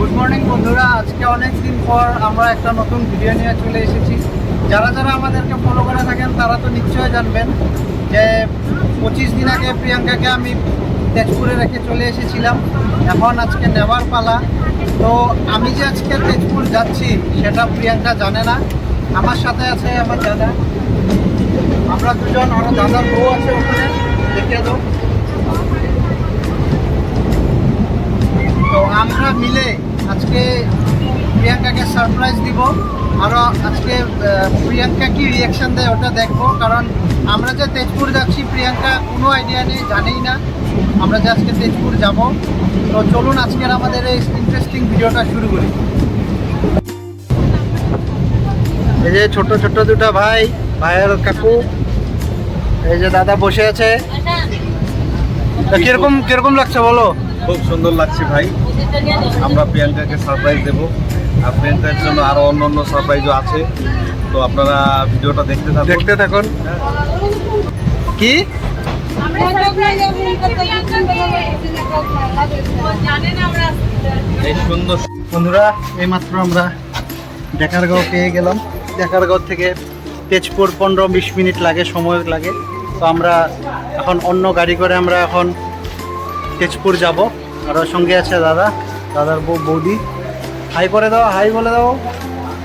Good morning বন্ধুরা। আজকে অনেক দিন পর আমরা একটা নতুন ভিডিও নিয়ে চলে এসেছি। যারা যারা আমাদেরকে ফলো করে থাকেন, তারা তো নিশ্চয়ই জানবেন যে পঁচিশ দিন আগে প্রিয়াঙ্কাকে আমি তেজপুরে রেখে চলে এসেছিলাম। এখন আজকে নেবার পালা তো আমি যে আজকে তেজপুর যাচ্ছি, সেটা প্রিয়াঙ্কা জানে না। আমার সাথে আছে আমার দাদা। আমরা দুজন, আমার দাদার বউ আছে ওখানে। দেখিয়ে দাও তো আমরা মিলে আজকে প্রিয়াঙ্কাকে সারপ্রাইজ দিব। আরও আজকে প্রিয়াঙ্কা কি রিয়াকশন দেয় ওটা দেখব। কারণ আমরা যে তেজপুর যাচ্ছি, প্রিয়াঙ্কা কোনো আইডিয়া নেই, জানেই না। আমরা যে আজকে তেজপুর যাব। তো চলুন আজকের আমাদের এই ইন্টারেস্টিং ভিডিওটা শুরু করি। এই যে ছোট ছোট দুটো ভাই, ভাইয়ের কাকু। এই যে দাদা বসে আছে। কীরকম কীরকম লাগছে বলো? খুব সুন্দর লাগছে ভাই। আমরা প্রিয়াঙ্কাকে সারপ্রাইজ দেব। আর প্রিয়াঙ্কার জন্য আরও অন্য অন্য সারপ্রাইজও আছে। তো আপনারা ভিডিওটা দেখতে থাকুন। দেখতে থাকুন। কি? এই সুন্দর বন্ধুরা এইমাত্র আমরা ডেকারগাঁও পেয়ে গেলাম। ডেকারগাঁও থেকে তেজপুর পনেরো বিশ মিনিট লাগে সময় লাগে। তো আমরা এখন অন্য গাড়ি করে আমরা এখন তেজপুর যাব। আর ওর সঙ্গে আছে দাদা দাদার বউ বৌদি। হাই করে দাও হাই বলে দাও।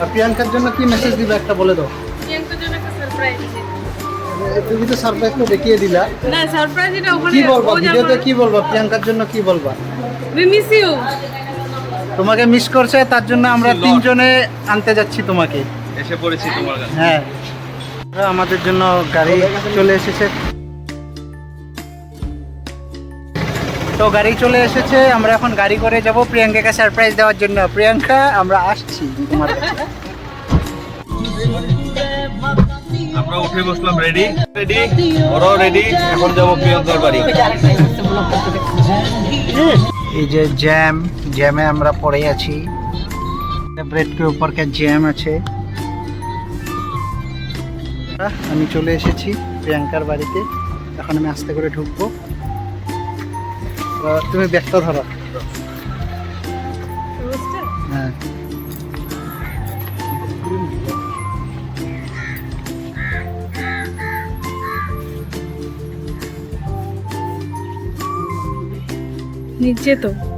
আর প্রিয়াঙ্কার জন্য কি মেসেজ দিবে একটা বলে দাও। তুমি তো সারপ্রাইজ তো দেখিয়ে দিলা। না সারপ্রাইজ এটা ওখানে কি বলবা? ভিডিওতে কি বলবা? প্রিয়াঙ্কার জন্য কি বলবা. তোমাকে মিস করছে তার জন্য আমরা তিনজনে আনতে যাচ্ছি তোমাকে। এসে পড়েছি তোমার কাছে। হ্যাঁ। আমাদের জন্য গাড়ি চলে এসেছে। তো গাড়ি চলে এসেছে আমরা এখন গাড়ি করে যাব প্রিয়াঙ্কাকে সারপ্রাইজ দেওয়ার জন্য। প্রিয়াঙ্কা আমরা আসছি। তোমার কাছে। আমরা উঠে বসলাম রেডি রেডি ওরাও রেডি এখন যাব প্রিয়াঙ্কার বাড়ি। এই যে জ্যাম জ্যামে আমরা পড়ে আছি। ব্রেড কে উপর কে জ্যাম আছে। আমি চলে এসেছি প্রিয়াঙ্কার বাড়িতে। এখন আমি আস্তে করে ঢুকবো। তুমি ব্যস্ত ধরো। হ্যাঁ। নিচে তো।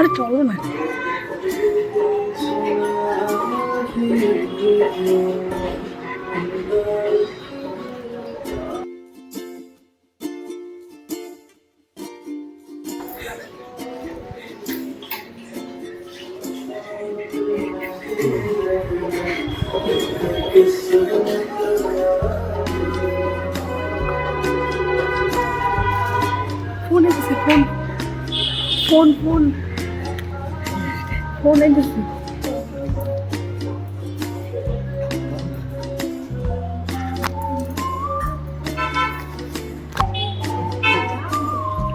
আরে চলো না। ফোন এসেছে ফোন। ফোন এসেছে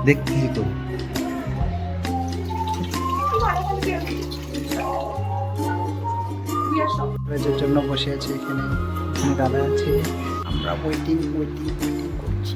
দেখতেছি তো কলেজের জন্য বসে আছি এখানে এখানে দাদা আছে। আমরা ওয়েটিং ওয়েটিং ওয়েটিং করছি।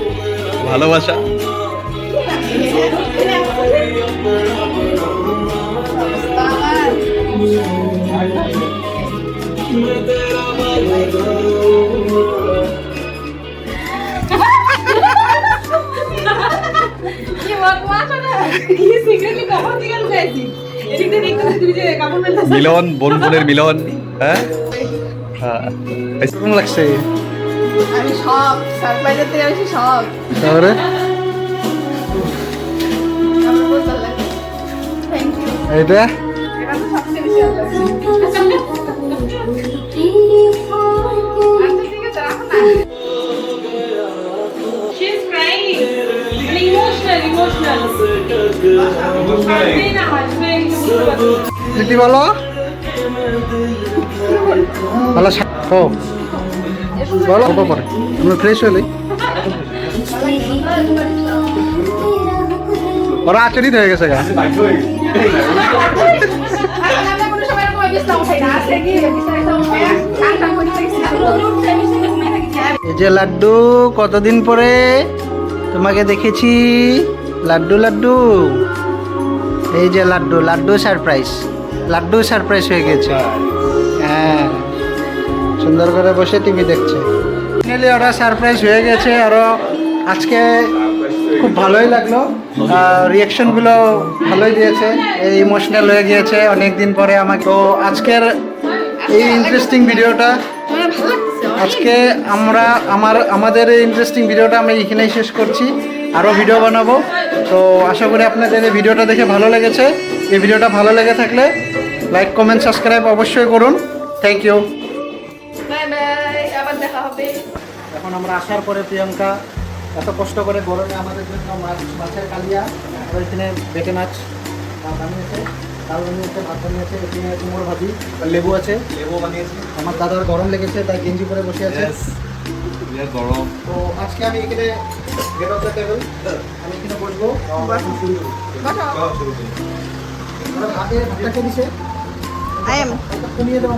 ভালোবাসা। মিলন বোন বোনের মিলন হ্যাঁ? হ্যাঁ। লাগছে? আমি সব থেকে সব। তাহলে এটা দিদি বলো? ভালো বলো পরে ফ্রেশ ওরা আচরিত হয়ে গেছে। এই যে লাড্ডু, কতদিন পরে তোমাকে দেখেছি? লাড্ডু লাড্ডু। এই যে লাড্ডু লাড্ডু সারপ্রাইজ লাড্ডু সারপ্রাইজ হয়ে গেছে। হ্যাঁ। সুন্দর করে বসে টিভি দেখছে। ফাইনালি ওরা সারপ্রাইজ হয়ে গেছে আরও আজকে খুব ভালোই লাগল। রিয়াকশনগুলো ভালোই দিয়েছে এই ইমোশনাল হয়ে গিয়েছে। অনেক দিন পরে আমাকে তো আজকের এই ইন্টারেস্টিং ভিডিওটা আজকে আমরা আমার আমাদের এই ইন্টারেস্টিং ভিডিওটা আমি এখানেই শেষ করছি। আরও ভিডিও বানাবো। তো আশা করি আপনাদের এই ভিডিওটা দেখে ভালো লেগেছে। এই ভিডিওটা ভালো লেগে থাকলে লাইক কমেন্ট সাবস্ক্রাইব অবশ্যই করুন। থ্যাংক ইউ এখন আমরা আসার পরে প্রিয়াঙ্কা এত কষ্ট করে গরমে আমাদের জন্য মাছ মাছের কালিয়া আর এখানে বেটে মাছ বানিয়েছে ডাল বানিয়েছে ভাত বানিয়েছে এখানে কুমড়ো ভাজি লেবু আছে। লেবু বানিয়েছি। আমার দাদার গরম লেগেছে তাই গেঞ্জি পরে বসে আছে। গরম। তো আজকে আমি এখানে গেট অফ দ্য টেবিল আমি এখানে বসবো। শুরু করি ভাতে ভাতটা দিছে। কমিয়ে দেবো